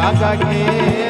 রাজাকে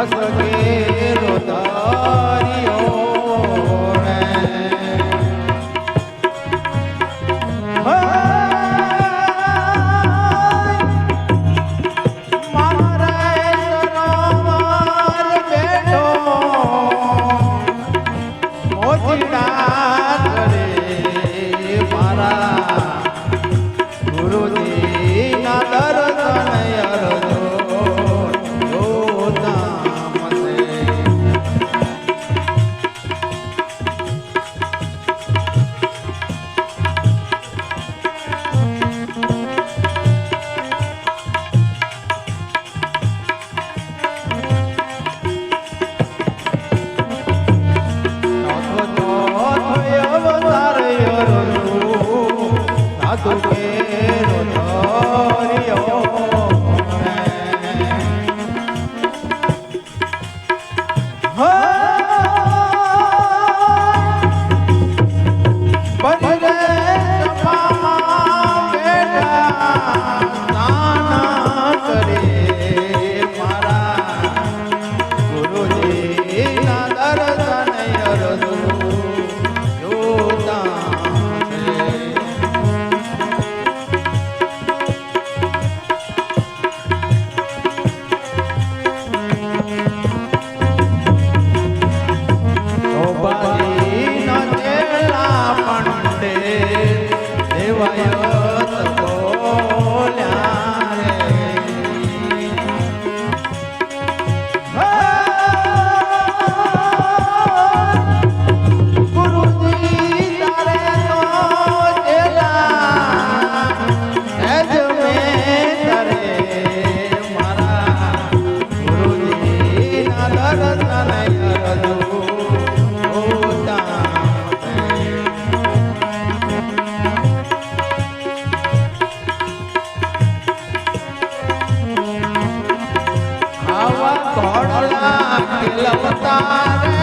असगे Bye. Bye. Bye. લવતારે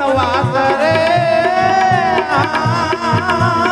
વનવાસ રે આ